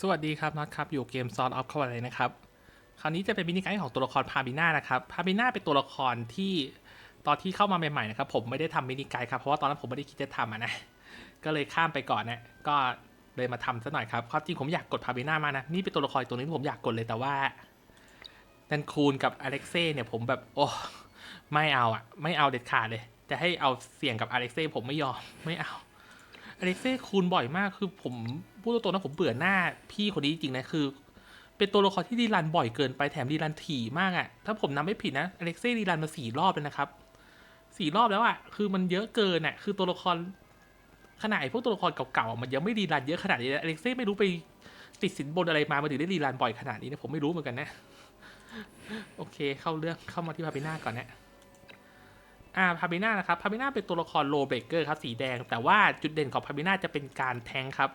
สวัสดีครับน็อตครับอยู่เกมซอนออฟเข้ามาเลยนะครับ คราวนี้จะเป็นมินิไกด์ของตัวละครพาบิน่านะครับพาบิน่าเป็นตัวละครที่ตอนที่เข้ามาใหม่ๆนะครับผมไม่ได้ทำมินิไกด์ครับเพราะว่าตอนนั้นผมไม่ได้คิดจะทำอะนะก็เลยข้ามไปก่อนนะก็เลยมาทำซะหน่อยครับความจริงผมอยากกดพาบิน่ามานะนี่เป็นตัวละครตัวนึงผมอยากกดเลยแต่ว่าดันคูนกับอเล็กเซ่เนี่ยผมแบบโอ้ไม่เอาอะไม่เอาเด็ดขาดเลย จะให้เอาเสี่ยงกับอเล็กเซ่ผมไม่ยอมไม่เอา อเล็กเซ่คูณบ่อยมากคือผมพูดตรงๆนะผมเบื่อหน้าพี่คนนี้จริงๆนะคือ เป็นตัวละครที่รีรันบ่อยเกินไปแถมรีรันถี่มากอะ่ะ ถ้าผมนำไม่ผิดนะอเล็กเซ่รีรันมาสี่รอบเลยนะครับสี่รอบแล้วอะ่ะคือมันเยอะเกินอะ่ะคือตัวละครขนาดพวกตัวละครเก่าๆมันยังไม่รีรันเยอะขนาดนี้อเล็กเซ่ไม่รู้ไปติดสินบนอะไรมามาถึงได้รีรันบ่อยขนาดนี้นะผมไม่รู้เหมือนกันนะ โอเค เข้าเรื่องเข้ามาที่พาบิน่าก่อนนะ อ่าพาบิน่านะครับพาบิน่าเป็นตัวละครโลเบรกเกอร์ครับสีแดง แต่ว่าจุดเด่นของพาบิน่าจะเป็นการแทงครับ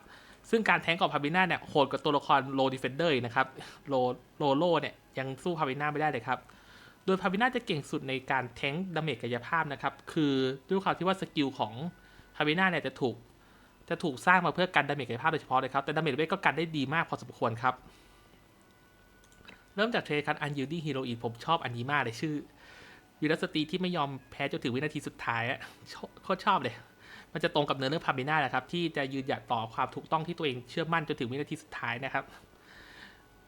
ซึ่งการแทงของพาบิน่าเนี่ยโหดกว่าตัวละครโลดิเฟนเดอร์นะครับโลโลโลเนี่ยยังสู้พาบิน่าไม่ได้เลยครับโดยพาบิน่าจะเก่งสุดในการแทงดาเมจกายภาพนะครับคือด้วยความที่ว่าสกิลของพาบิน่าเนี่ยจะถูกจะถูกสร้างมาเพื่อกันดาเมจกายภาพโดยเฉพาะเลยครับแต่ดาเมจเวทก็กันได้ดีมากพอสมควรครับเริ่มจากเทรคันอันยูดี้ฮีโรอีนผมชอบอันนี้มากเลยชื่อ วีรสตรีที่ไม่ยอมแพ้จนถึงวินาทีสุดท้ายอะโคตรชอบเลย มันจะตรงกับเนื้อเรื่องพาบิน่าแหละครับ ที่จะยืนหยัดต่อความถูกต้องที่ตัวเองเชื่อมั่นจนถึงวินาทีสุดท้ายนะครับ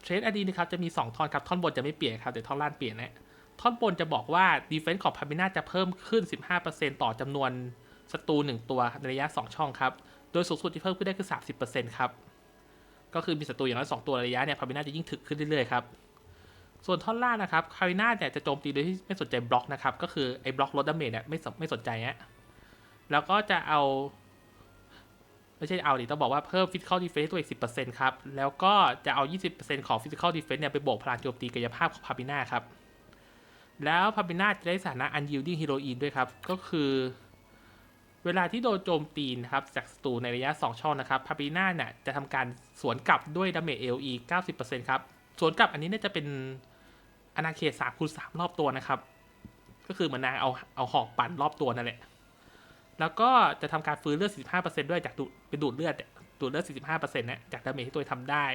เทรดอดีนะครับจะมี 2 ท่อนครับท่อนบนจะไม่เปลี่ยนครับแต่ท่อนล่างเปลี่ยนนะท่อนบนจะบอกว่าดีเฟนส์ของพาบิน่าจะเพิ่มขึ้น 15%ต่อจำนวนศัตรู1ตัวในระยะ 2 ช่องครับโดยสูงสุดที่เพิ่มขึ้นได้คือ 30%ครับก็คือมีศัตรูอย่างน้อย2ตัวในระยะเนี่ยพาบิน่าจะยิ่งถึกขึ้นเรื่อยๆครับ ส่วนท่อนล่างนะครับคาริน่าเนี่ยจะโจมตีโดยที่ไม่สนใจบล็อกนะครับก็คือไอ้บล็อกลดดาเมจเนี่ยไม่ไม่สนใจฮะแล้วก็จะเอาไม่ใช่เอาดิต้องบอกว่าเพิ่มฟิสิกอลดีเฟนซ์ตัวอีกสิครับ แล้วก็จะเอา 20%ของฟิสิกอลดีเฟนซ์เนี่ยไปบวกพลังโจมตีกายภาพของพาบิน่าครับ แล้วพาบิน่าจะได้สถานะอันยิลดิ้งฮีโรอีนด้วยครับ ก็คือ เวลาที่โดนโจมตีนะครับจากศัตรูในระยะ 2 ช่องนะครับพาบิน่าเนี่ยจะทำการสวนกลับด้วยดาเมจ AOE 90%ครับ สวนกลับอันนี้เนี่ยจะเป็น อาณาเขต3คูณ3รอบตัวนะครับ ก็คือเหมือนนางเอาเอาหอกปั่นรอบตัวนั่นแหละ แล้วก็จะทำการฟื้นเลือด45%ด้วยจากดูดเป็นดูดเลือดเนี่ยดูดเลือด45%นะจากดาเมจที่ตัวทำได้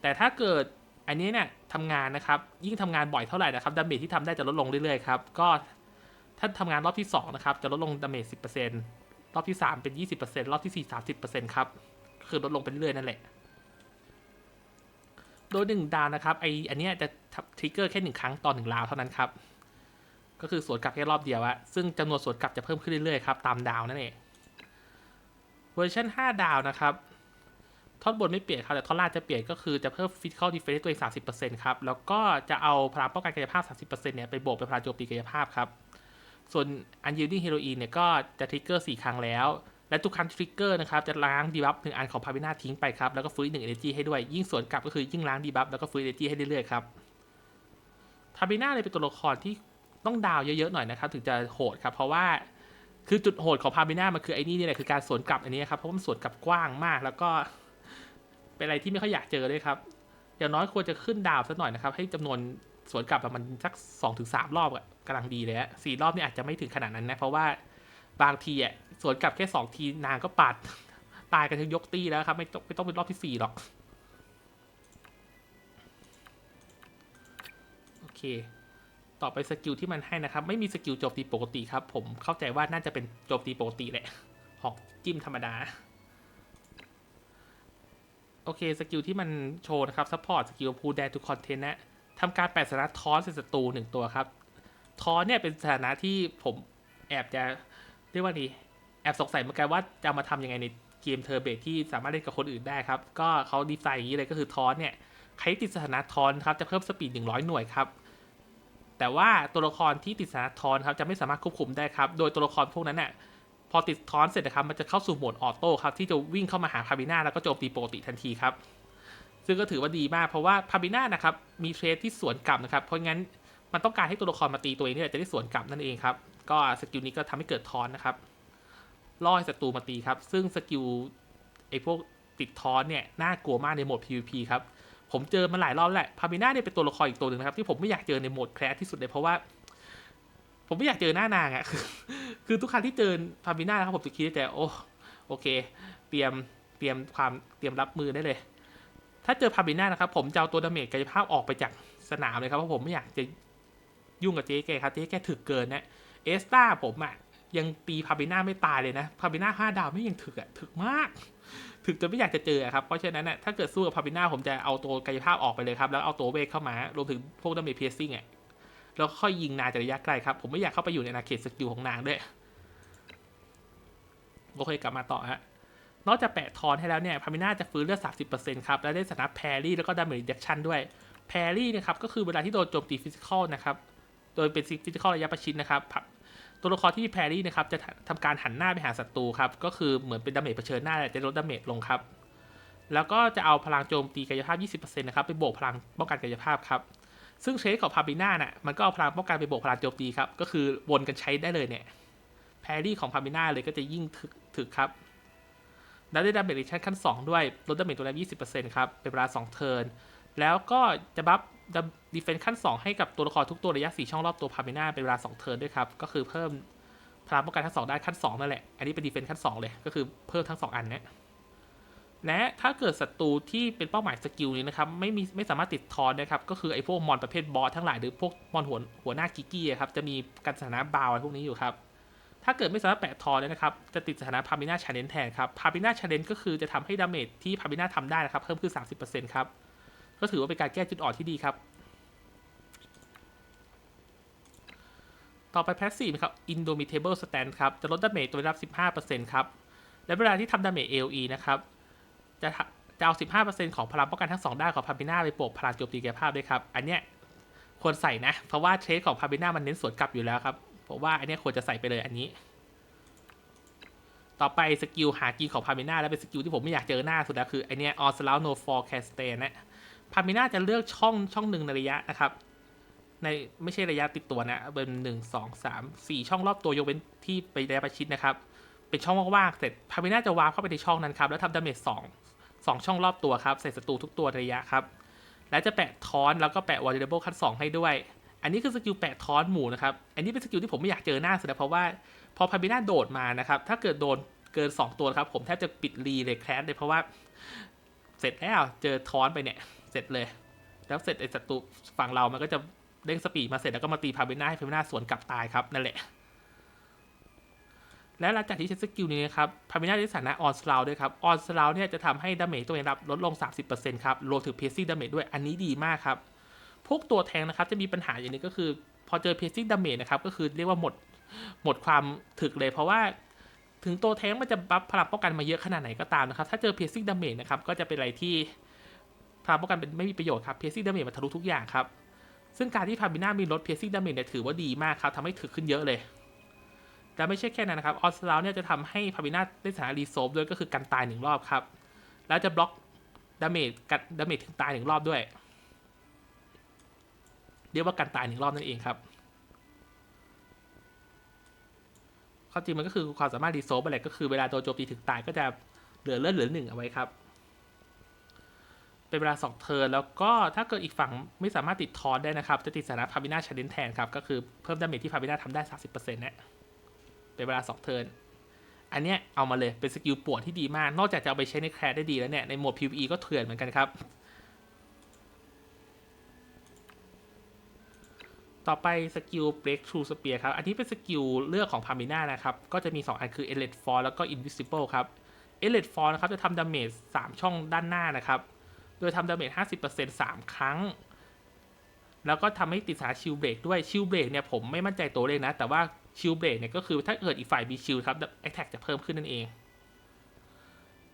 แต่ถ้าเกิดอันนี้เนี่ยทำงานนะครับ ยิ่งทำงานบ่อยเท่าไหร่นะครับดาเมจที่ทำได้จะลดลงเรื่อยๆครับก็ถ้าทำงานรอบที่2นะครับจะลดลงดาเมจ10%รอบที่ 3 เป็น 20%รอบที่ 4 30%ครับก็คือลดลงไปเรื่อยๆนั่นแหละ โดยหนึ่งดาวนะครับไออันเนี้ยจะทริกเกอร์แค่หนึ่งครั้งต่อหนึ่งราวเท่านั้นครับ ก็คือสวนกลับแค่รอบเดียวอะซึ่งจำนวนสวนกลับจะเพิ่มขึ้นเรื่อยๆครับตามดาวนั่นเองเวอร์ชัน5 ดาวนะครับท่อนบนไม่เปลี่ยนครับแต่ท่อนล่างจะเปลี่ยนก็คือจะเพิ่มฟิสิกอลดีเฟนซ์ตัวเอง30%ครับแล้วก็จะเอาพลังป้องกันกายภาพ 30%เนี่ยไปบวกเป็นพลังโจมตีกายภาพครับส่วนอันยิลดิ้งเฮโรอีนเนี่ยก็จะทริกเกอร์4ครั้งแล้ว และทุกครั้งทริกเกอร์นะครับจะล้างดีบัฟหนึ่งอันของพาวินาทิ้งไปครับแล้วก็ฟื้นหนึ่งเอเนจีให้ด้วยยิ่งสวนกลับก็คือยิ่งล้างดีบัฟแล้วก็ฟื้นเอเนจีให้เรื่อยๆครับพาวินาเลยเป็นตัวละครที่ต้องดาวเยอะๆหน่อยนะครับถึงจะโหดครับเพราะว่าคือจุดโหดของพาวินามันคือไอ้นี่นี่แหละคือการสวนกลับอันนี้ครับเพราะมันสวนกลับกว้างมาก แล้วก็เป็นอะไรที่ไม่ค่อยอยากเจอเลยครับอย่างน้อยควรจะขึ้นดาวสักหน่อยนะครับให้จำนวนสวนกลับมันสักสองถึงสามรอบอะกำลังดีเลยฮะสี่รอบนี่อาจจะไม่ถึงขนาดนั้นนะเพราะว่า บางทีอะสวนกลับแค่สองทีนางก็ปาดตายกันทั้งยกตีแล้วครับ ไม่ต้องไม่ต้องเป็นรอบที่สี่หรอก โอเค ต่อไปสกิลที่มันให้นะครับ ไม่มีสกิลโจมตีปกติครับ ผมเข้าใจว่าน่าจะเป็นโจมตีปกติแหละหอกจิ้มธรรมดา โอเคสกิลที่มันโชว์นะครับซัพพอร์ตสกิลพูแดนทุกคอนเทนต์นะทำการแปดสถานะทอนใส่ศัตรูหนึ่งตัวครับทอนเนี่ยเป็นสถานะที่ผมแอบจะ เรียกว่าดีแอบสงสัยเหมือนกันว่าจะมาทำยังไงในเกมเทอร์เบทที่สามารถเล่นกับคนอื่นได้ครับ ก็เขาดีไซน์อย่างนี้เลยก็คือทอนเนี่ยใครติดสถานะทอนครับจะเพิ่มสปีด 100 หน่วยครับ แต่ว่าตัวละครที่ติดสถานะทอนครับจะไม่สามารถควบคุมได้ครับ โดยตัวละครพวกนั้นเนี่ยพอติดทอนเสร็จนะครับมันจะเข้าสู่โหมดออโต้ครับที่จะวิ่งเข้ามาหาพาบิน่าแล้วก็โจมตีปกติทันทีครับ ซึ่งก็ถือว่าดีมากเพราะว่าพาบิน่านะครับมีเทรดที่สวนกลับนะครับ เพราะงั้นมันต้องการให้ตัวละครมาตีตัวเองนี่แหละจะได้สวนกลับนั่นเองครับ ก็สกิลนี้ก็ทำให้เกิดทอนนะครับล่อให้ศัตรูมาตีครับ ซึ่งสกิลไอ้พวกติดทอนเนี่ยน่ากลัวมากในโหมด PVP ครับ ผมเจอมาหลายรอบแล้วแหละพาบิน่าเนี่ยเป็นตัวละครอีกตัวหนึ่งนะครับ ที่ผมไม่อยากเจอในโหมดแคสที่สุดเลยเพราะว่า ผมไม่อยากเจอหน้านางอะ่ะคือทุกครั้งที่เจอพาบิน่านะครับผมจะคิดในใจโอ้โอเค เตรียมเตรียมความเตรียมรับมือได้เลย ถ้าเจอพาบิน่านะครับ ผมจะเอาตัวดาเมจกายภาพออกไปจากสนามเลยครับเพราะผมไม่อยากจะยุ่งกับเจ๊แกครับเจ๊แกถึกเกินนะ เอสตาผมอะยังตีพาบิน่าไม่ตายเลยนะพาบิน่าห้าดาวไม่ยังถึกอะถึกมาก ถึกจนไม่อยากจะเจอครับ เพราะฉะนั้นนะถ้าเกิดสู้กับพาบิน่าผมจะเอาตัวกายภาพออกไปเลยครับ แล้วเอาตัวเวทเข้ามารวมถึงพวกดาเมจเพียซิ่งอะแล้วค่อยยิงนางจากระยะไกลครับ ผมไม่อยากเข้าไปอยู่ในอาเขตสกิลของนางด้วยโอเคกลับมาต่อฮะนอกจากแปะทอนให้แล้วเนี่ยพามิน่าจะฟื้นเลือด 30%ครับ และได้สนับแพรี่แล้วก็ดาเมจเดคชั่นด้วย แพรรี่นะครับ ก็คือเวลาที่โดนโจมตีฟิสิกอลนะครับ โดยเป็นฟิสิกอลระยะประชิดนะครับ ตัวละครที่มีแพรี่นะครับจะทำการหันหน้าไปหาศัตรูครับก็คือเหมือนเป็นดาเมจเผชิญหน้าจะลดดาเมจลงครับแล้วก็จะเอาพลังโจมตีกายภาพ 20%นะครับไปบวกพลังป้องกันกายภาพครับซึ่งเชสของพาบิน่าน่ะมันก็เอาพลังป้องกันไปบวกพลังโจมตีครับก็คือวนกันใช้ได้เลยเนี่ยแพรี่ของพาบิน่าเลยก็จะยิ่งถึกถึกครับแล้วได้ดาเมจชั่นขั้น 2 ด้วยลดดาเมจตัวละ20%ครับเป็นเวลา2เทิร์นแล้วก็จะบัฟ ดีเฟนซ์ขั้น 2 ให้กับตัวละครทุกตัวระยะ 4 ช่องรอบตัวพาเมน่าเป็นเวลา 2 เทิร์นด้วยครับ ก็คือเพิ่มพลังป้องกันทั้ง2ได้ขั้น 2 นั่นแหละ อันนี้เป็นดีเฟนซ์ขั้น 2 เลย ก็คือเพิ่มทั้ง 2 อันนี้และถ้าเกิดศัตรูที่เป็นเป้าหมายสกิลนี้นะครับ ไม่มีไม่สามารถติดทอนนะครับ ก็คือไอ้พวกมอนประเภทบอสทั้งหลายหรือพวกมอนหัวหัวหน้ากิกกี้ครับจะมีการสถานะบาวอะไรพวกนี้อยู่ครับถ้าเกิดไม่สามารถแปะทอนนะครับจะติดสถานะพาบิน่าชาเลนแทนครับพาบิน่าชาเลนก็คือจะทำให้ดาเมจที่พาบิน่าทำได้นะครับเพิ่มขึ้น 30%ครับ ก็ถือว่าเป็นการแก้จุดอ่อนที่ดีครับ ต่อไปแพสซีฟครับ Indomitable Stand ครับ จะลดดาเมจตัวได้รับ 15%ครับ และเวลาที่ทำดาเมจ AOE นะครับ จะจะเอา 15%ของพลังป้องกันทั้งสองด้านของพาบิน่าไปโปกพลังโจมตีกายภาพด้วยครับ อันเนี้ยควรใส่นะ เพราะว่าเทสของพาบิน่ามันเน้นสวนกลับอยู่แล้วครับผมว่าอันเนี้ยควรจะใส่ไปเลยอันนี้ ต่อไปสกิลหากีของพามิน่าแล้วเป็นสกิลที่ผมไม่อยากเจอหน้าสุดแล้วคือไอเนี้ย all slow no for c a s t a n นะ พามิน่าจะเลือกช่องช่องหนึ่งในระยะนะครับ ในไม่ใช่ระยะติดตัวนะเป็นหนึ่งสองสามสี่ช่องรอบตัวยกเว้นที่ไประยะประชิดนะครับ เป็นช่องว่างๆเสร็จพามิน่าจะวาร์ปเข้าไปในช่องนั้นครับแล้วทำดาเมจสองสองช่องรอบตัวครับใส่ศัตรูทุกตัวในระยะครับ แล้วจะแปะทอนแล้วก็แปะ vulnerable ขั้นสองให้ด้วย อันนี้คือสกิลแปะทอนหมู่นะครับ อันนี้เป็นสกิลที่ผมไม่อยากเจอหน้าสุดเพราะว่าพอพาบิน่าโดดมานะครับ ถ้าเกิดโดนเกิน 2 ตัวครับ ผมแทบจะปิดรีเลยแคลสเลยเพราะว่า เสร็จแล้วเจอทอนไปเนี่ยเสร็จเลย แล้วเสร็จไอ้ศัตรูฝั่งเรามันก็จะเด้งสปีดมาเสร็จแล้วก็มาตีพาบิน่าให้พาบิน่าสวนกลับตายครับนั่นแหละ และหลังจากที่ใช้สกิลนี้นะครับพามิน่าได้สถานะออนสลาวด้วยครับออนสลาวเนี่ยจะทำให้ดาเมจตัวเองรับลดลง 30%ครับรวมถึงเพซซิ่งดาเมจด้วยอันนี้ดีมากครับ พวกตัวแทงนะครับจะมีปัญหาอย่างนี้ก็คือ พอเจอเพซซิ่งดาเมจนะครับก็คือเรียกว่าหมดหมดความถึกเลยเพราะว่าถึงตัวแทงมันจะบัฟพลังป้องกันมาเยอะขนาดไหนก็ตามนะครับ ถ้าเจอเพซซิ่งดาเมจนะครับ ก็จะเป็นอะไรที่ พลังป้องกันเป็นไม่มีประโยชน์ครับเพซซิ่งดาเมจมันทะลุทุกอย่างครับ ซึ่งการที่พามิน่ามีลดเพซซิ่งดาเมจเนี่ยถือว่าดีมากครับทำให้ถึกขึ้นเยอะเลยและไม่ใช่แค่นั้นนะครับออสลาวเนี่ยจะทำให้พาบิน่าได้สถานะรีโซฟด้วยก็คือกันตายหนึ่งรอบครับ แล้วจะบล็อกดาเมจกัดดาเมจถึงตายหนึ่งรอบด้วย เรียกว่ากันตายหนึ่งรอบนั่นเองครับข้อจริงมันก็คือความสามารถรีโซฟอะไรก็คือเวลาโดนโจมตีถึงตายก็จะเหลือเลือดเหลือหนึ่งเอาไว้ครับ เป็นเวลาสองเทิร์นแล้วก็ถ้าเกิดอีกฝั่งไม่สามารถติดทอนได้นะครับ จะติดสถานะพาบิน่าชาเลนแทนครับ ก็คือเพิ่มดาเมจที่พาบิน่าทำได้ 30%เนี่ยเป็นเวลา 2 เทิร์นอันเนี้ยเอามาเลยเป็นสกิลปวดที่ดีมาก นอกจากจะเอาไปใช้ในแคร์ได้ดีแล้วเนี่ย ในโหมด PVE ก็เถื่อนเหมือนกันครับต่อไปสกิล Breakthrough Spear ครับ อันนี้เป็นสกิลเลือกของพามิน่านะครับ ก็จะมี 2 อันคือ Elite Fall แล้วก็ Invisible ครับ Elite Fall นะครับ จะทำดาเมจ3ช่องด้านหน้านะครับ โดยทำดาเมจ 50% 3 ครั้ง แล้วก็ทำให้ติดสาชิลเบรกด้วย ชิลเบรกเนี่ยผมไม่มั่นใจตัวเลขนะ แต่ว่าชิลเบรกเนี่ยก็คือถ้าเกิดอีกฝ่ายมีชิลครับแอคแท็กจะเพิ่มขึ้นนั่นเอง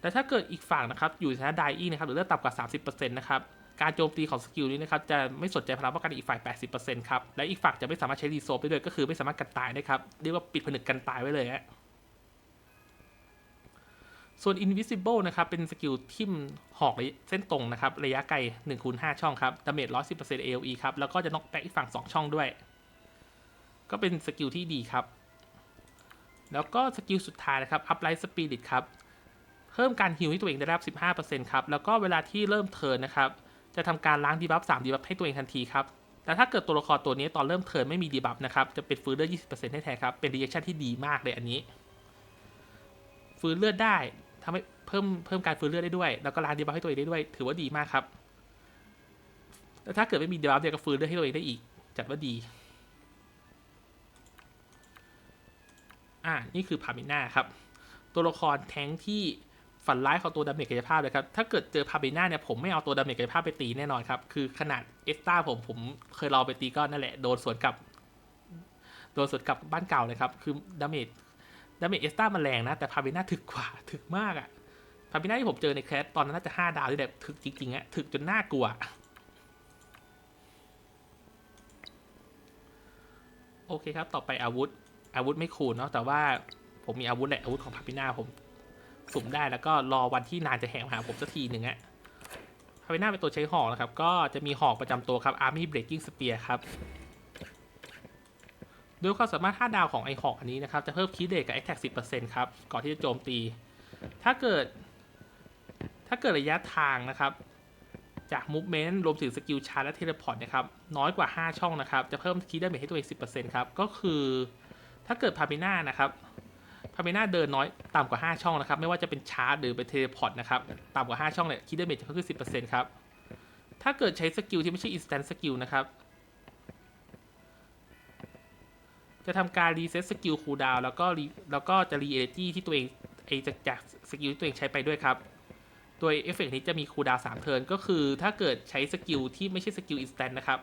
แต่ถ้าเกิดอีกฝั่งนะครับ อยู่ในสถานะไดอี้นะครับหรือเลือดต่ำกว่า 30%นะครับ การโจมตีของสกิลนี้นะครับจะไม่สนใจพลังป้องกันอีกฝ่าย 80%ครับ และอีกฝั่งจะไม่สามารถใช้รีโซฟได้ด้วยก็คือไม่สามารถกันตายได้ครับ เรียกว่าปิดผนึกกันตายไว้เลยฮะ ส่วน invisible นะครับ เป็นสกิลทิมหอกเส้นตรงนะครับ ระยะไกล1คูณ5ช่องครับดาเมจ110% AOE ครับ แล้วก็จะน็อกแบ็กอีกฝั่ง 2 ช่องด้วย ก็เป็นสกิลที่ดีครับ แล้วก็สกิลสุดท้ายนะครับ upright spirit ครับ เพิ่มการฮิลให้ตัวเองได้รับ 15%ครับ แล้วก็เวลาที่เริ่มเทิร์นนะครับ จะทำการล้างดีบัฟ3ดีบัฟให้ตัวเองทันทีครับ แต่ถ้าเกิดตัวละครตัวนี้ตอนเริ่มเทิร์นไม่มีดีบัฟนะครับ จะเป็นฟื้นเลือด20%ให้แทนครับ เป็นรีแอคชั่นที่ดีมากเลยอันนี้ ฟื้นเลือดได้ ทำให้เพิ่มเพิ่มการฟื้นเลือดได้ด้วย แล้วก็ล้างดีบัฟให้ตัวเองได้ด้วย ถือว่าดีมากครับแล้วถ้าเกิดไม่มีดีบัฟเนี่ยก็ฟื้นเลือดให้ตัวเองได้อีก จัดว่าดีอ่านี่คือพามิน่าครับ ตัวละครแท้งที่ฝันร้ายของตัวดาเมจกายภาพเลยครับ ถ้าเกิดเจอพาเบน่าเนี่ยผมไม่เอาตัวดาเมจกายภาพไปตีแน่นอนครับ คือขนาดเอสตาผมผมเคยรองไปตีก็นั่นแหละ โดนสวนกลับ โดนสวนกลับบ้านเก่าเลยครับ คือดาเมจ ดาเมจเอสตามันแรงนะ แต่พาเบน่าถึกกว่าถึกมากอะพาเบน่าที่ผมเจอในแคสตอนนั้นน่าจะห้าดาวด้วยแบบถึกจริงๆอะถึกจนน่ากลัว โอเคครับ ต่อไปอาวุธ อาวุธไม่คูณเนาะแต่ว่าผมมีอาวุธแหละอาวุธของพาเบน่าผมสุ่มได้แล้วก็รอวันที่นานจะแหงมหาผมสักทีหนึ่งอะพาเวน่าเป็นตัวใช้หอกนะครับ ก็จะมีหอกประจำตัวครับ Army Breaking Spear ครับ โดยความสามารถ 5 ดาวของไอหอกอันนี้นะครับ จะเพิ่มคีเดกับ Attack 10%ครับ ก่อนที่จะโจมตี ถ้าเกิด ถ้าเกิดระยะทางนะครับ จาก Movement รวมถึงสกิลชาร์จและเทเลพอร์ตนะครับ น้อยกว่า 5 ช่องนะครับ จะเพิ่มคีดเมจให้ตัวเอง10%ครับ ก็คือถ้าเกิดพาเวน่านะครับพาเมน่าเดินน้อยต่ำกว่า 5 ช่องนะครับ ไม่ว่าจะเป็นชาร์จหรือเป็นเทเลพอร์ตนะครับ ต่ำกว่า 5 ช่องเนี่ยคิดดเมจจะเพิ่มขึ้น10%ครับ ถ้าเกิดใช้สกิลที่ไม่ใช่ instant skill นะครับ จะทำการรีเซ็ตสกิลคูลดาวแล้วก็รีแล้วก็จะรีเอเนจีที่ตัวเองไอจากจากสกิลที่ตัวเองใช้ไปด้วยครับ โดยเอฟเฟกต์นี้จะมีคูลดาว3เทิร์นก็คือถ้าเกิดใช้สกิลที่ไม่ใช่สกิล instant นะครับ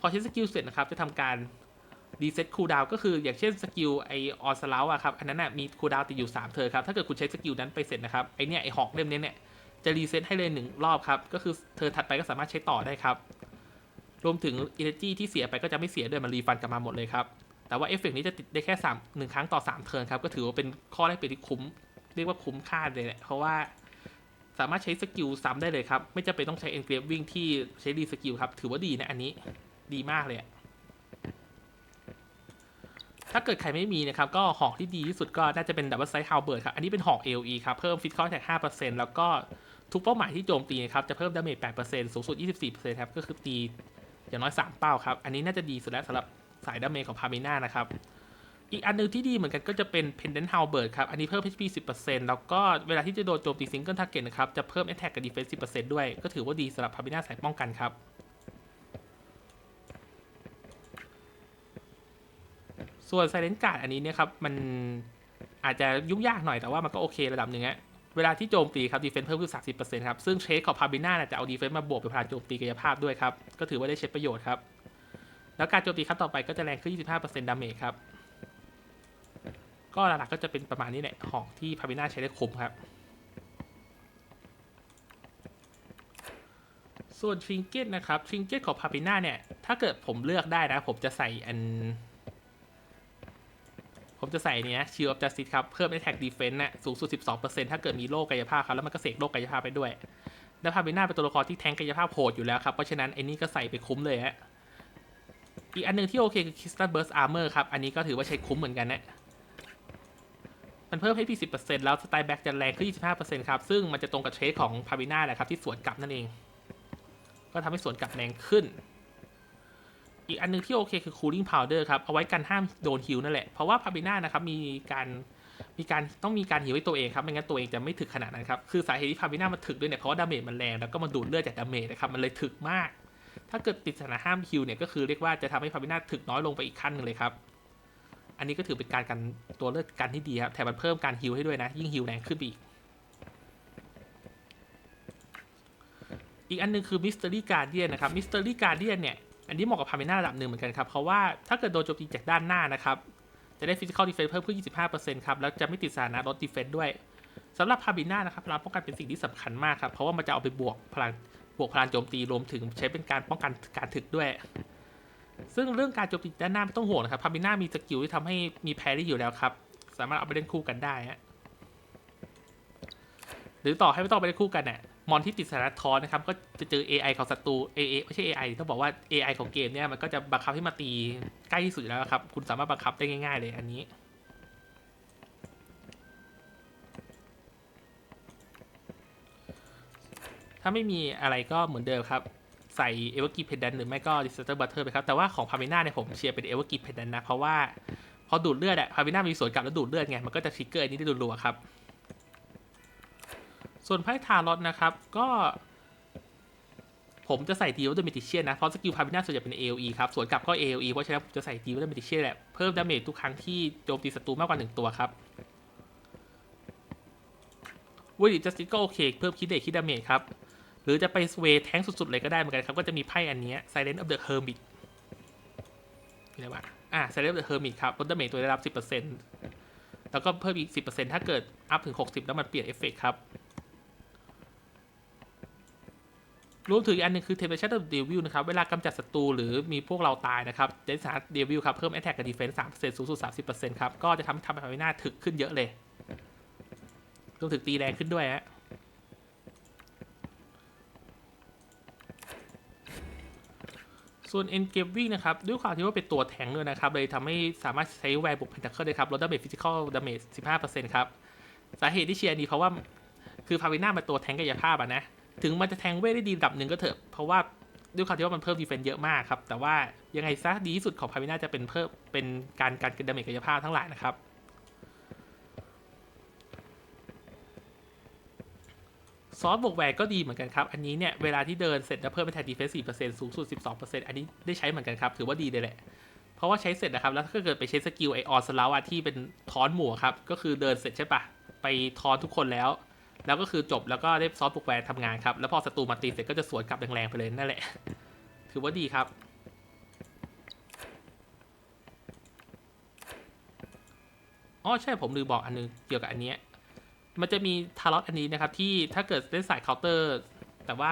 พอใช้สกิลเสร็จนะครับ จะทำการรีเซ็ตคูลดาวก็คืออย่างเช่นสกิลไอออสลาวอะครับ อันนั้นนะมีคูลดาวติดอยู่3เทอร์ครับ ถ้าเกิดคุณใช้สกิลนั้นไปเสร็จนะครับ ไอเนี้ยไอหอกเล่มเนี้ยเนี่ยจะรีเซ็ตให้เลยหนึ่งรอบครับ ก็คือเทอร์ถัดไปก็สามารถใช้ต่อได้ครับ รวมถึง Energy ที่เสียไปก็จะไม่เสียด้วยมันรีฟันกลับมาหมดเลยครับ แต่ว่าเอฟเฟกต์นี้จะติดได้แค่3 1ครั้งต่อ 3 เทิร์นครับ ก็ถือว่าเป็นข้อแรกเปลี่ยนที่คุ้ม เรียกว่าคุ้มค่าเลยแหละ เพราะว่าสามารถใช้สกิลซ้ำได้เลยครับ ไม่จำเป็นต้องใช้ engraving ที่ใช้รีสกิลครับ ถือว่าดีนะอันนี้ดีมากเลย ถ้าเกิดใครไม่มีนะครับ ก็หอกที่ดีที่สุดก็น่าจะเป็นดับเบิลไซส์ฮาวเบิร์ดครับ อันนี้เป็นหอก AOE ครับ เพิ่มฟิตคอร์แท็ก5%แล้วก็ทุกเป้าหมายที่โจมตีนะครับจะเพิ่มดาเมจ8%สูงสุด 24%ครับก็คือตีอย่างน้อย 3 เป้าครับ อันนี้น่าจะดีสุดแล้วสำหรับ สายดาเมจของพาเมน่านะครับ อีกอันหนึงที่ดีเหมือนกันก็จะเป็น Pendant Halberd ครับ อันนี้เพิ่ม HP 10%แล้วก็เวลาที่จะโดนโจมตีซิงเกิลทาร์เก็ตนะครับ จะเพิ่ม Attack กับ Defense 10%ด้วย ก็ถือว่าดีสำหรับพาเมน่าสายป้องกันครับส่วนไซเลนการ์ดอันนี้เนี่ยครับ มันอาจจะยุ่งยากหน่อยแต่ว่ามันก็โอเคระดับหนึ่งอะเวลาที่โจมตีครับดีเฟนซ์เพิ่มขึ้น 30%ครับ ซึ่งเชคของพาบิน่าจะเอาดีเฟนซ์มาบวกเป็นพลังโจมตีกายภาพด้วยครับ ก็ถือว่าได้เช็คประโยชน์ครับ แล้วการโจมตีครั้งต่อไปก็จะแรงขึ้น 25%ดาเมจครับ ก็หลักๆก็จะเป็นประมาณนี้แหละของที่พาบิน่าใช้ได้คุ้มครับ ส่วนทริงเกตนะครับทริงเกตของพาบิน่าเนี่ย ถ้าเกิดผมเลือกได้นะ ผมจะใส่อัน ผมจะใส่เนี้ย Shield of Justice ครับ เพิ่ม Attack Defense น่ะสูงสุด 12%ถ้าเกิดมีโล่กายภาพครับ แล้วมันก็เสกโล่กายภาพไปด้วย แล้วพาเบน่าเป็นตัวละครที่แทงกายภาพโหดอยู่แล้วครับ เพราะฉะนั้นไอ้นี่ก็ใส่ไปคุ้มเลยฮะ อีกอันหนึงที่โอเคคือ Crystal Burst Armor ครับ อันนี้ก็ถือว่าใช้คุ้มเหมือนกันนะ มันเพิ่มให้พี่10%แล้วสไตล์แบ็กจะแรงขึ้น25%ครับ ซึ่งมันจะตรงกับเทรดของพาเบน่าแหละครับ ที่สวนกลับนั่นเอง ก็ทำให้สวนกลับแรงขึ้น อีกอันหนึงที่โอเคคือ cooling powder ครับ เอาไว้กันห้ามโดนฮิวนั่นแหละ เพราะว่าพาบิน่านะครับมีการมีการต้องมีการฮิวให้ตัวเองครับไม่งั้นตัวเองจะไม่ถึกขนาดนั้นครับคือสาเหตุที่พาบิน่ามันถึกด้วยเนี่ยเพราะว่าดาเมจมันแรงแล้วก็มันดูดเลือดจากดาเมจนะครับมันเลยถึกมาก ถ้าเกิดติดสถานะห้ามฮิวเนี่ยก็คือเรียกว่าจะทำให้พาบิน่าถึกน้อยลงไปอีกขั้นหนึงเลยครับ อันนี้ก็ถือเป็นการกันตัวเลือดกันที่ดีครับแถมมันเพิ่มการฮิวให้ด้วยนะ ยิ่งฮิวแรงขึ้นไปอีก อีกอันหนึงคือ Mystery Guardian นนะครับ Mystery Guardian เนี่ยอันนี้เหมาะกับพาเมน่าระดับหนึ่งเหมือนกันครับเพราะว่าถ้าเกิดโดนโจมตีจากด้านหน้านะครับจะได้ Physical Defense เพิ่มขึ้น 25%ครับ แล้วจะไม่ติดสถานะลด Defense ด้วยสำหรับพาเมน่านะครับพลังป้องกันเป็นสิ่งที่สำคัญมากครับ เพราะว่ามันจะเอาไปบวกพลัง บวกพลังโจมตีรวมถึงใช้เป็นการป้องกันการถึกด้วย ซึ่งเรื่องการโจมตีด้านหน้าไม่ต้องห่วงนะครับพาเมน่ามีสกิลที่ทำให้มีแพรี่อยู่แล้วครับ สามารถเอาไปเล่นคู่กันได้ฮะหรือต่อให้ไม่ต้องไปเล่นคู่กันเนี่ยมอนที่ติดสานะทอนนะครับก็จะเจอ AI ของศัตรู AA ไม่ใช่ AI ต้องบอกว่า AI ของเกมเนี่ยมันก็จะบังคับให้มาตีใกล้ที่สุดแล้วครับ คุณสามารถบังคับได้ง่าย ๆ เลยอันนี้ ถ้าไม่มีอะไรก็เหมือนเดิมครับใส่เอเวอร์กีเพด a นหรือไม่ก็ดิสเตอร์บัตเตอร์ไปครับ แต่ว่าของพาเมน่าเนี่ยผมเชียร์เป็นเอเวอร์กีเพด a นนะ เพราะว่าพอดูดเลือดอะพาเมน่ามีส่วนกลับแล้วดูดเลือดไง มันก็จะทริกเกอร์อันนี้ได้รัวๆครับ ส่วนไพ่ทารอตนะครับ ก็ ผมจะใส่ดีวเตอร์มิติเชียนนะ เพราะสกิลพาบิน่าส่วนใหญ่เป็น AOE ครับ ส่วนกลับก็ AOE เพราะฉะนั้นผมจะใส่ดีวเตอร์มิติเชียนแหละ เพิ่มดาเมจทุกครั้งที่โจมตีศัตรูมากกว่า1ตัวครับวอร์ดิจัสติก็โอเค เพิ่มคิดเดทคิดดาเมจครับ หรือจะไปสเวทแทงสุด ๆ เลยก็ได้เหมือนกันครับ ก็จะมีไพ่อันนี้ Silent of the Hermit อะไรวะอ่า Silent of the Hermit ครับลดดาเมจตัวได้รับ 10%แล้วก็เพิ่มอีก 10%ถ้าเกิดอัพถึง 60 แล้วมันเปลี่ยนเอฟเฟกต์ครับรวมถึงอีกอันหนึงคือ Temptation of Devil นะครับ เวลากำจัดศัตรูหรือมีพวกเราตายนะครับจะสามารถ Devil ครับ เพิ่ม Attack กับ Defense 3%สูงสุด 30%ครับ ก็จะทำทำให้พาวิน่าถึกขึ้นเยอะเลยรวมถึงตีแรงขึ้นด้วยฮะ ส่วน Engraving นะครับ ด้วยความที่ว่าเป็นตัวแทงด้วยนะครับ เลยทำให้สามารถใช้แวร์บวก Pentacle ได้ครับลดดาเมจ Physical Damage 15%ครับ สาเหตุที่เชียร์นี้เพราะว่า คือพาวิน่าเป็นตัวแทงกายภาพอะนะ ถึงมันจะแทงเวทได้ดีระดับหนึ่งก็เถอะ เพราะว่าด้วยความที่ว่ามันเพิ่มดีเฟนต์เยอะมากครับ แต่ว่ายังไงซะดีที่สุดของพาวิน่าจะเป็นเพิ่มเป็นการการดาเมจกายภาพทั้งหลายนะครับ ซอสบวกแหวกก็ดีเหมือนกันครับ อันนี้เนี่ยเวลาที่เดินเสร็จแล้วเพิ่มเป็นแทนดีเฟนส์4%สูงสุด12%อันนี้ได้ใช้เหมือนกันครับ ถือว่าดีเลยแหละ เพราะว่าใช้เสร็จนะครับ แล้วถ้าเกิดไปใช้สกิลไอออนสลาวอะที่เป็นทอนหมู่ครับ ก็คือเดินเสร็จใช่ปะไปทอนทุกคนแล้ว แล้วก็คือจบแล้วก็ได้ซอสบวกแหวนทำงานครับ แล้วพอศัตรูมาตีเสร็จก็จะสวนกลับแรงๆไปเลยนั่นแหละ ถือว่าดีครับอ๋อใช่ผมลืมบอกอันนึงเกี่ยวกับอันเนี้ย มันจะมีทารอตอันนี้นะครับที่ถ้าเกิดเล่นสายเคาน์เตอร์ แต่ว่า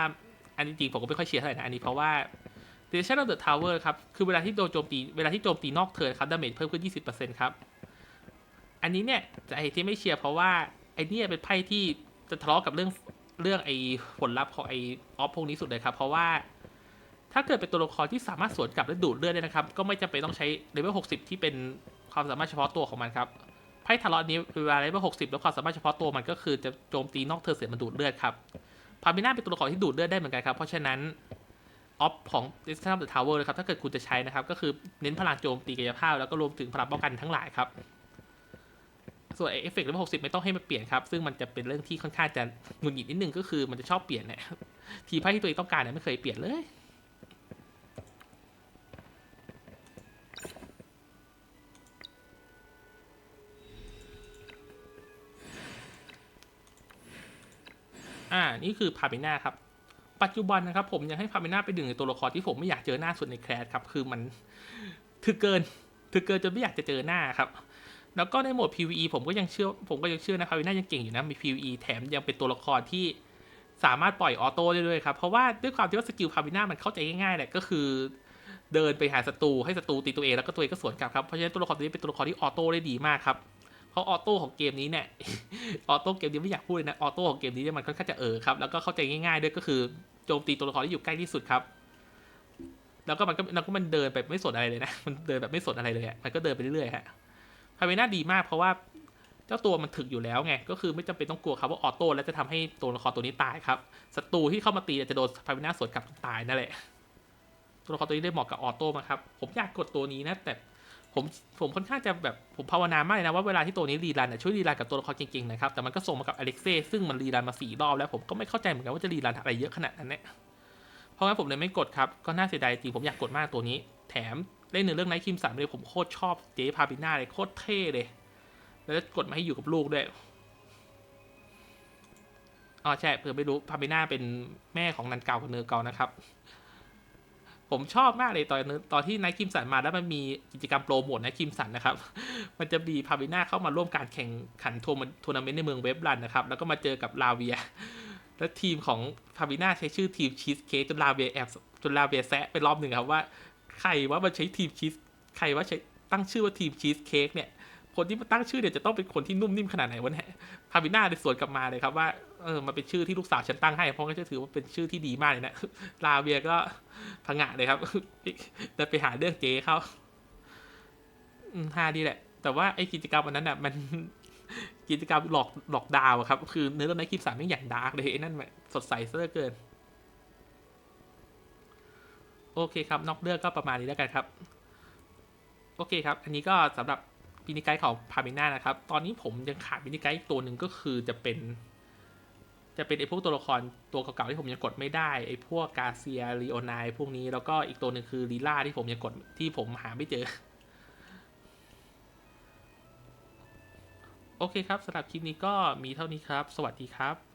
อันจริงผมก็ไม่ค่อยเชียร์เท่าไหร่นะอันนี้เพราะว่า d e s t r u c t of the Tower ครับ คือเวลาที่โดนโจมตี เวลาที่โจมตีนอกเทิร์นครับดาเมจเพิ่มขึ้น 20%ครับ อันนี้เนี่ยจะไอที่ไม่เชียร์เพราะว่า ไอเนี่ยเป็นไพ่ที่จะทะเลาะกับเรื่องเรื่องไอผลลัพธ์ของไอออฟพวกนี้สุดเลยครับ เพราะว่าถ้าเกิดเป็นตัวละครที่สามารถสวนกลับและดูดเลือดได้นะครับ ก็ไม่จำเป็นต้องใช้เลเวล 60 ที่เป็นความสามารถเฉพาะตัวของมันครับ พ่ทะเลาะนี้เวลาเลเวล60แล้วความสามารถเฉพาะตัวมันก็คือจะโจมตีนอกเทิร์เสร็จมันดูดเลือดครับพามิน่าเป็นตัวละครที่ดูดเลือดได้เหมือนกันครับ เพราะฉะนั้นออฟของ d i s t a n of the Tower นะครับ ถ้าเกิดคุณจะใช้นะครับ ก็คือเน้นพลังโจมตีกายภาพ แล้วก็รวมถึงพลังป้องกันทั้งหลายครับ ส่วนเอฟเฟกต์เลเวล60ไม่ต้องให้มันเปลี่ยนครับ ซึ่งมันจะเป็นเรื่องที่ค่อนข้างจะหงุดหงิดนิดนึงก็คือมันจะชอบเปลี่ยนเนี่ยทีไพ่ที่ตัวเองต้องการเนี่ยไม่เคยเปลี่ยนเลย อ่า นี่คือพาเมน่าครับ ปัจจุบันนะครับ ผมยังให้พาเมน่าไปดึงในตัวละครที่ผมไม่อยากเจอหน้าสุดในแคสครับ คือมันถึกเกินถึกเกินจนไม่อยากจะเจอหน้าครับ แล้วก็ในโหมด PVE ผมก็ยังเชื่อ ผมก็ยังเชื่อนะพาเมน่ายังเก่งอยู่นะ มี PVE แถมยังเป็นตัวละครที่สามารถปล่อยออโต้ได้ด้วยครับ เพราะว่าด้วยความที่ว่าสกิลพาเมน่ามันเข้าใจง่ายๆแหละก็คือ เดินไปหาศัตรูให้ศัตรูตีตัวเองแล้วก็ตัวเองก็สวนกลับครับ เพราะฉะนั้นตัวละครตัวนี้เป็นตัวละครที่ออโต้ได้ดีมากครับ ราะออโต้ของเกมนี้เนี่ยออโต้เกมนี้ไม่อยากพูดเลยนะออโต้ของเกมนี้เนี่ยมันค่อนข้างจะเออครับแล้วก็เข้าใจง่ายๆด้วยก็คือโจมตีตัวละครที่อยู่ใกล้ที่สุดครับ แล้วก็มันก็แล้วก็มันเดินไปไม่สนอะไรเลยนะมันเดินแบบไม่สนอะไรเลยอะมันก็เดินไปเรื่อยๆฮะพาเวน่าดีมากเพราะว่าเจ้าตัวมันถึกอยู่แล้วไง ก็คือไม่จำเป็นต้องกลัวครับว่าออโต้แล้วจะทำให้ตัวละครตัวนี้ตายครับศัตรูที่เข้ามาตีจะโดนพาเวน่าสวนกลับตายนั่นแหละตัวละครตัวนี้ได้เหมาะกับออโต้มาครับผมอยากกดตัวนี้นะแต่ ผมผมค่อนข้างจะแบบผมภาวนามากเลยนะว่าเวลาที่ตัวนี้รีรันะช่วยรีรันกับตัวละครเก่งๆนะครับแต่มันก็ส่งมากับอเล็กเซ่ซึ่งมันรีรันมาสี่รอบแล้วผมก็ไม่เข้าใจเหมือนกันว่าจะรีรันอะไรเยอะขนาดนั้นเนี่ยเพราะงั้นผมเลยไม่กดครับก็น่าเสียดายจริงผมอยากกดมากตัวนี้ แถมเล่นในเรื่องไนท์คิมสันเลยผมโคตรชอบเจ๊พาบิน่าเลยโคตรเท่เลย แล้วกดมาให้อยู่กับลูกด้วยอ๋อใช่เผื่อไม่รู้พาบิน่าเป็นแม่ของนันเกากับเนอร์เกานะครับ ผมชอบมากเลยตอนนั้ตอนที่ไนท์คิมสันมาแล้วมันมีกิจกรรมโปรโมทไนท์คิมสันนะครับ มันจะมีพาบิน่าเข้ามาร่วมการแข่งขันทัวร์นาเมนต์ในเมืองเวฟรันนะครับ แล้วก็มาเจอกับลาเวีย แล้วทีมของพาบิน่าใช้ชื่อทีมชีสเค้กจนลาเวียแอบจนลาเวียแซะไปรอบหนึ่งครับว่า ใครว่ามันใช้ทีมชีสใครว่าใช้ตั้งชื่อว่าทีมชีสเค้กเนี่ยคนที่มาตั้งชื่อเนี่ยจะต้องเป็นคนที่นุ่มนิ่มขนาดไหนวะเนี่ยพาบิน่าได้สวนกลับมาเลยครับว่า เออมันเป็นชื่อที่ลูกสาวฉันตั้งให้ เพราะก็จะถือว่าเป็นชื่อที่ดีมากเลยนะ ลาเวียก็พังะเลยครับเดินไปหาเรื่องเจ๊เขาฮาดีแหละ แต่ว่าไอ้กิจกรรมวันนั้นอะ มันกิจกรรมหลอกหลอกดาวอะครับ คือเนื้อเรื่องในคลิปสามไม่อย่างดาร์กเลยไอ้นั่นแบบสดใสซะเหลือเกิน โอเคครับ นอกเรื่องก็ประมาณนี้แล้วกันครับ โอเคครับ อันนี้ก็สำหรับมินิไกด์ของพาเมน่านะครับ ตอนนี้ผมยังขาดมินิไกด์ตัวหนึ่งก็คือจะเป็น จะเป็นไอพวกตัวละครตัวเก่าๆที่ผมยังกดไม่ได้ไอพวกกาเซียลีโอนายพวกนี้แล้วก็อีกตัวหนึ่งคือลีล่าที่ผมยังกดที่ผมหาไม่เจอ โอเคครับสำหรับคลิปนี้ก็มีเท่านี้ครับ สวัสดีครับ